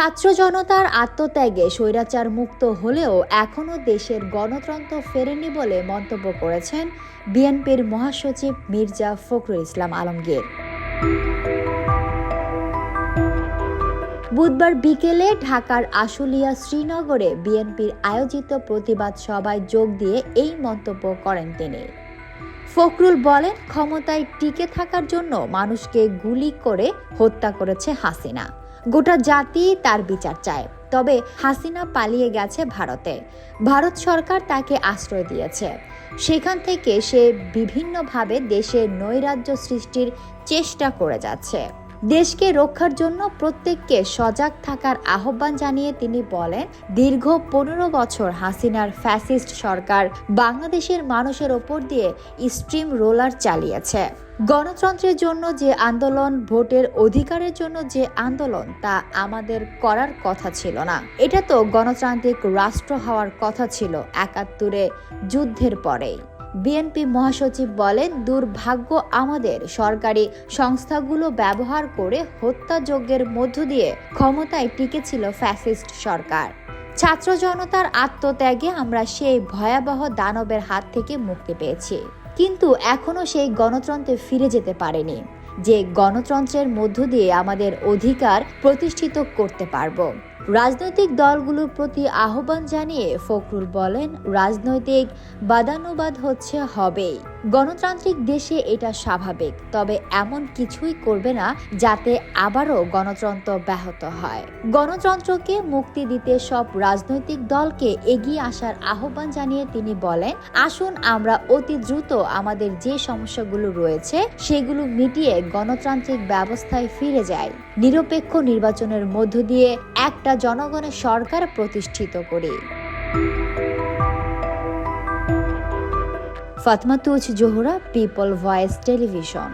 ছাত্র জনতার আত্মত্যাগে স্বৈরাচার মুক্ত হলেও এখনও দেশের গণতন্ত্র ফেরেনি বলে মন্তব্য করেছেন বিএনপির মহাসচিব মির্জা ফখরুল ইসলাম আলমগীর। বুধবার বিকেলে ঢাকার আশুলিয়া শ্রীনগরে বিএনপির আয়োজিত প্রতিবাদ সভায় যোগ দিয়ে এই মন্তব্য করেন তিনি। ফখরুল বলেন, ক্ষমতায় টিকে থাকার জন্য মানুষকে গুলি করে হত্যা করেছে হাসিনা। গোটা জাতি তার বিচার চায়। তবে হাসিনা পালিয়ে গেছে ভারতে। ভারত সরকার তাকে আশ্রয় দিয়েছে। সেখান থেকে সে বিভিন্নভাবে দেশে নৈরাজ্য সৃষ্টির চেষ্টা করে যাচ্ছে। দেশকে রক্ষার জন্য প্রত্যেককে সজাগ থাকার আহ্বান জানিয়ে তিনি বলেন, দীর্ঘ পনেরো বছর হাসিনার ফ্যাসিস্ট সরকার বাংলাদেশের মানুষের ওপর দিয়ে স্ট্রিম রোলার চালিয়েছে। গণতন্ত্রের জন্য যে আন্দোলন, ভোটের অধিকারের জন্য যে আন্দোলন, তা আমাদের করার কথা ছিল না। এটা তো গণতান্ত্রিক রাষ্ট্র হওয়ার কথা ছিল একাত্তরে যুদ্ধের পরেই। বিএনপি মহাসচিব বলেন, দুর্ভাগ্য আমাদের। সরকারি সংস্থাগুলো ব্যবহার করে হত্যাযজ্ঞের মধ্য দিয়ে ক্ষমতায় টিকেছিল ফ্যাসিস্ট সরকার। ছাত্র জনতার আত্মত্যাগে আমরা সেই ভয়াবহ দানবের হাত থেকে মুক্তি পেয়েছি। কিন্তু এখনও সেই গণতন্ত্রে ফিরে যেতে পারেনি। যে গণতন্ত্রের মধ্য দিয়ে আমাদের অধিকার প্রতিষ্ঠিত করতে পারব। রাজনৈতিক দলগুলোর প্রতি আহ্বান জানিয়ে ফখরুল বলেন, রাজনৈতিক বাদানুবাদ হচ্ছে হবেই। গণতান্ত্রিক দেশে এটা স্বাভাবিক, তবে এমন কিছুই করবে না যাতে আবারও গণতন্ত্র ব্যাহত হয়। গণতন্ত্রকে মুক্তি দিতে সব রাজনৈতিক দলকে এগিয়ে আসার আহ্বান জানিয়ে তিনি বলেন, আসুন আমরা অতি দ্রুত আমাদের যে সমস্যাগুলো রয়েছে সেগুলো মিটিয়ে গণতান্ত্রিক ব্যবস্থায় ফিরে যাই। নিরপেক্ষ নির্বাচনের মধ্য দিয়ে একটা জনগণের সরকার প্রতিষ্ঠিত করি। Fatma Tuz Zohra people voice television.